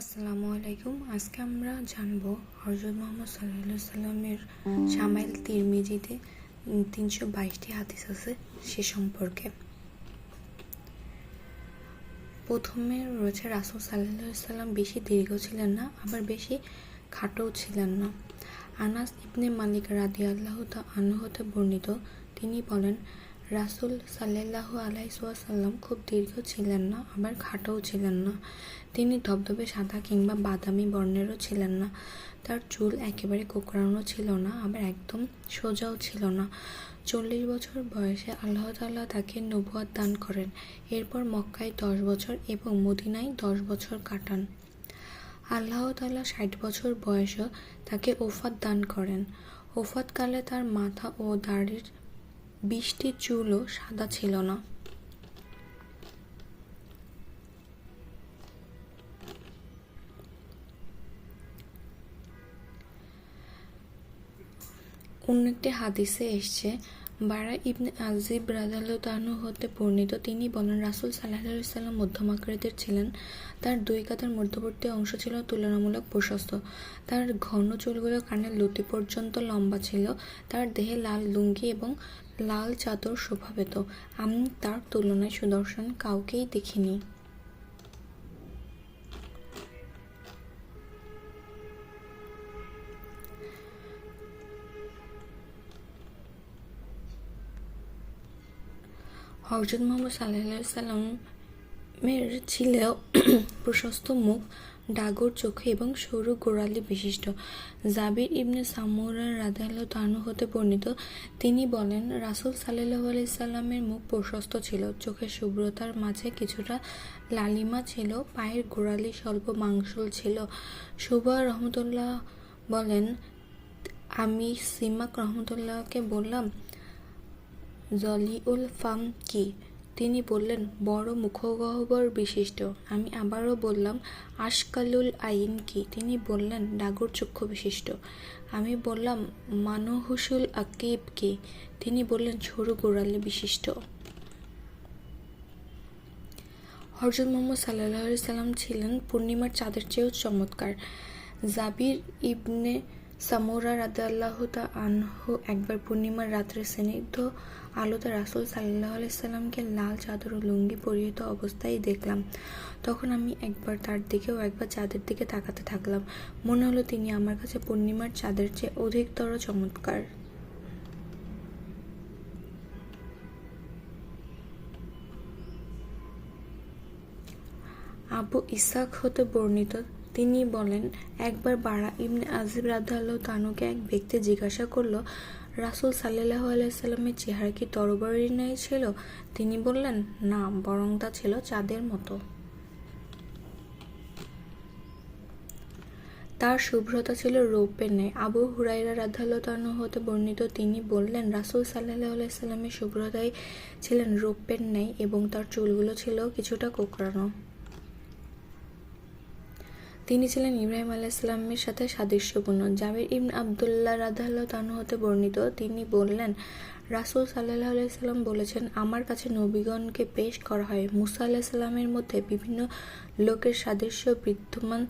আসসালামু আলাইকুম। আজকে আমরা জানব হজরত মোহাম্মদ সাল্লাহ সাল্লামের সামাইল তিরমিজিতে তিনশো বাইশটি হাদিস আছে সে সম্পর্কে। প্রথমে রয়েছে রাসুল সাল্লাহ সাল্লাম বেশি দীর্ঘ ছিলেন না, আবার বেশি খাটোও ছিলেন না। আনাস ইবনে মালিক রাদি আল্লাহ আনহতে বর্ণিত। তিনি বলেন রাসুল সাল্লাহ আলাইসাল্লাম খুব দীর্ঘ ছিলেন না, আবার খাটোও ছিলেন না। তিনি ধবধবে সাদা কিংবা বাদামি বর্ণেরও ছিলেন না। তার চুল একেবারে কোকড়ানো ছিল না, আবার একদম সোজাও ছিল না। চল্লিশ বছর বয়সে আল্লাহ তাল্লাহ তাকে নবুয়াদ দান করেন। এরপর মক্কায় দশ বছর এবং মদিনায় দশ বছর কাটান। আল্লাহ তাল্লাহ ষাট বছর বয়সে তাকে ওফাত দান করেন। ওফাতকালে তার মাথা ও দাড়ির বিশটি চুলও সাদা ছিল না। অন্য একটি হাদিসে এসছে বারা ইবনে আজিব রাজালতানু হতে বর্ণিত, তিনি বলেন, রাসুল সাল্লাহ সাল্লাম মধ্যম আকৃতির ছিলেন। তার দুই কাতার মধ্যবর্তী অংশ ছিল তুলনামূলক প্রশস্ত। তার ঘন চুলগুলো কানের লতি পর্যন্ত লম্বা ছিল। তার দেহে লাল লুঙ্গি এবং লাল চাদর শোভা আমি তার তুলনায় সুদর্শন কাউকেই দেখিনি। হজরত মোহাম্মদ সাল্লামের ছিল প্রশস্ত মুখ, ডাগর চোখে এবং সরু গোড়ালি বিশিষ্ট। জাবির ইবনে সামুরা রাদাল্লাহ তানু হতে বর্ণিত, তিনি বলেন, রাসুল সাল্লাহ আলি সাল্লামের মুখ প্রশস্ত ছিল, চোখের শুভ্রতার মাঝে কিছুটা লালিমা ছিল, পায়ের গোড়ালি স্বল্প মাংসল ছিল। সুবা রহমতুল্লাহ বলেন, আমি সিমাক রহমতুল্লাহকে বললাম জলিউল ফাম কি? তিনি বললেন, বড় মুখগহ্বর বিশিষ্ট। আমি আবারও বললাম, আশকালুল আইন কি? তিনি বললেন, ডাগর চক্ষু বিশিষ্ট। আমি বললাম, মানহুসুল আকিব কি? তিনি বললেন সরু গোড়ালি বিশিষ্ট। হরজত মোহাম্মদ সাল্লাহ সাল্লাম ছিলেন পূর্ণিমার চাঁদের চেয়েও চমৎকার। জাবির ইবনে সামোরা রাদাল্লাহ তা আনহু একবার পূর্ণিমার রাত্রে স্নিগ্ধ আলোতে রাসুল সাল্লাহ আলাইসাল্লামকে লাল চাদর ও লুঙ্গি পরিহিত অবস্থায় দেখলাম। তখন আমি একবার তার দিকেও একবার চাঁদের দিকে তাকাতে থাকলাম। মনে হলো তিনি আমার কাছে পূর্ণিমার চাঁদের চেয়ে অধিকতর চমৎকার। আবু ইসাক হতে বর্ণিত তিনি বলেন, একবার বাড়া ইবনে আজিব রাধাল্লাহ তানুকে এক ব্যক্তি জিজ্ঞাসা করল, রাসুল সাল্লাহ আলাইসাল্লামের চেহারা কি তরবারির ন্যায় ছিল? তিনি বললেন, না, বরং তা ছিল চাঁদের মতো। তার শুভ্রতা ছিল রৌপ্যের ন্যায়। আবু হুরাইরা রাধালতানু হতে বর্ণিত তিনি বললেন, রাসুল সাল্লাহ আলাইসাল্লামের শুভ্রতায় ছিলেন রৌপ্যের ন্যায় এবং তার চুলগুলো ছিল কিছুটা কোকড়ানো। তিনি ছিলেন ইব্রাহিম আলাইসাল্লামের সাথে সাদৃশ্যপূর্ণ। জাবির ইবন আবদুল্লাহ রাধাল্লাহ তানু হতে বর্ণিত, তিনি বললেন, রাসুল সাল্লাহ আলাইসাল্লাম বলেছেন, আমার কাছে নবীগণকে পেশ করা হয়। মুসা আলাহিসাল্লামের মধ্যে বিভিন্ন লোকের সাদৃশ্য বিদ্যমান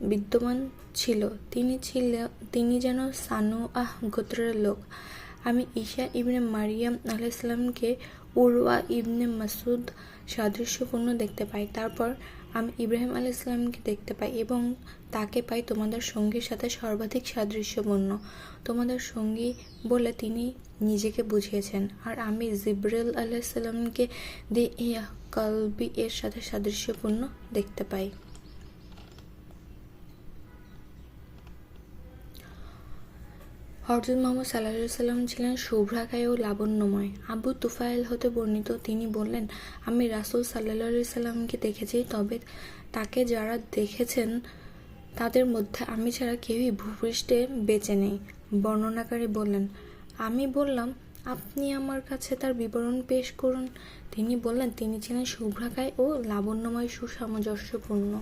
বিদ্যমান ছিল। তিনি ছিল, তিনি যেন সানু আহ গোত্রের লোক। আমি ঈশা ইবনে মারিয়াম আলাইসাল্লামকে উরওয়া ইবনে মাসুদ সাদৃশ্যপূর্ণ দেখতে পাই। তারপর আমি ইব্রাহিম আল ইসলামকে দেখতে পাই এবং তাকে পাই তোমাদের সঙ্গীর সাথে সর্বাধিক সাদৃশ্যপূর্ণ। তোমাদের সঙ্গী বলে তিনি নিজেকে বুঝিয়েছেন। আর আমি জিব্রাইল আলাইসাল্লামকে দিয়ে ইয়া কালবি এর সাথে সাদৃশ্যপূর্ণ দেখতে পাই। হরজত মোহাম্মদ সাল্লাহ সাল্লাম ছিলেন শুভ্রাকায় ও লাবণ্যময়। আবু তুফাইল হতে বর্ণিত তিনি বললেন, আমি রাসুল সাল্লাহ সাল্লামকে দেখেছি, তবে তাকে যারা দেখেছেন, তাদের মধ্যে আমি ছাড়া কেউই ভূপৃষ্ঠে বেঁচে নেই। বর্ণনাকারী বললেন, আমি বললাম, আপনি আমার কাছে তার বিবরণ পেশ করুন। তিনি বললেন, তিনি ছিলেন শুভ্রাকায় ও লাবণ্যময় সুসামঞ্জস্যপূর্ণ।